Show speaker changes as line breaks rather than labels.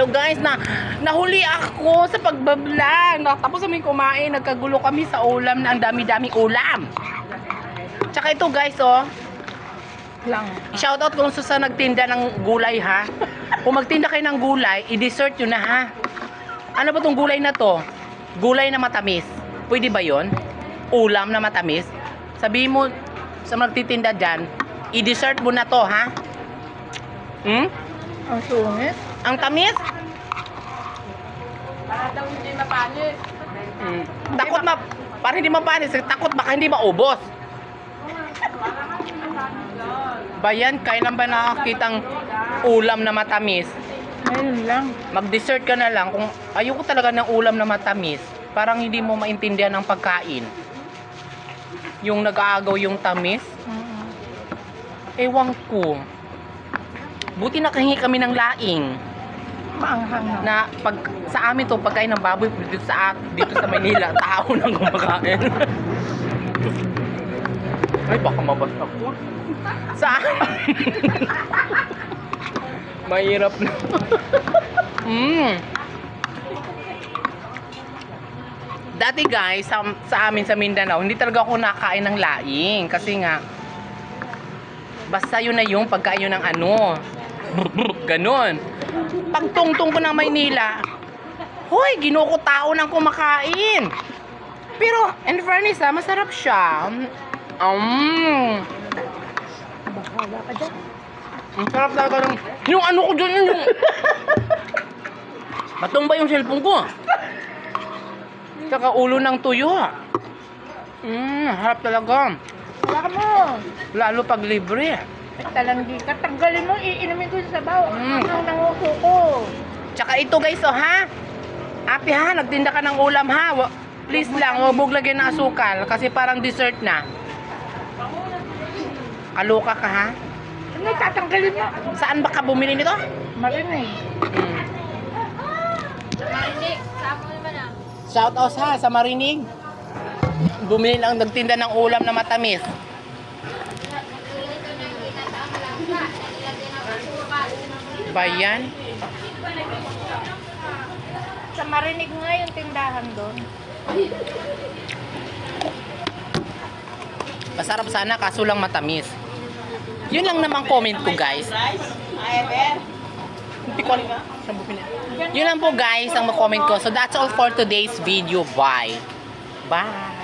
Hello guys, na nahuli ako sa pagbablog. Tapos kami kumain, nagkagulo kami sa ulam na ang dami-daming ulam. Tsaka ito guys, oh.
Lang.
Shoutout kung sa, nagtinda ng gulay ha. Kung magtinda kayo ng gulay, i-dessert yun na ha. Ano ba tong gulay na to? Gulay na matamis. Pwede ba yon? Ulam na matamis? Sabihin mo sa magtitinda dyan, i-dessert mo na to ha. Hmm?
Ang sungit.
Ang tamis?
Para daw hindi mapanis.
Mm. Takot ma... Para hindi mapanis. Takot baka hindi maubos. Bayan, kaya lang ba nakakitang ulam na matamis?
Ayun lang.
Mag-dessert ka na lang. Kung ayoko talaga ng ulam na matamis, parang hindi mo maintindihan ng pagkain. Yung nag-aagaw yung tamis, ewan ko. Buti nakahingi kami ng laing
Maanghang na.
na pag sa amin to pagkain ng baboy dito sa dito sa Manila tao nang kumakain. Ay baka mabasa ko. Sa Mahirap na. mm. Dati guys, sa, sa amin sa Mindanao, hindi talaga ako nakain ng laing kasi nga basta yun na yung pagkain yun ng ano. Ganon. Pagtungtong ko ng Maynila, Hoy, ginuko tao ng kumakain. Pero, in fairness ha, masarap siya. Um,
Bahala ka dyan.
ang sarap talaga ng... Yung ano ko dyan, yung... Matumba yung cellphone ko. Tsaka ulo ng tuyo. Mmm, harap talaga.
Wala ka mo.
Lalo pag libre.
Talanggi ka. Tanggalin mo. Iinumin ko sa sabaw.
Mm.
Ang nanguko ko.
Tsaka ito guys, oh ha? Api ha, nagtinda ka ng ulam ha. Please lang, huwag lagyan ng asukal kasi parang dessert na. Kaloka ka ha?
Ano, tatanggalin mo.
Saan ba ka bumili nito?
Marinig.
Hmm.
Marinig, saan mo naman ah?
Shout out ha sa Marinig. Bumili lang nagtinda ng ulam na matamis. Bayan.
Sa marinig nga yung tindahan doon.
Masarap sana kaso lang matamis. Yun lang naman comment ko guys. Yun lang po guys ang comment ko. So that's all for today's video. Bye. Bye.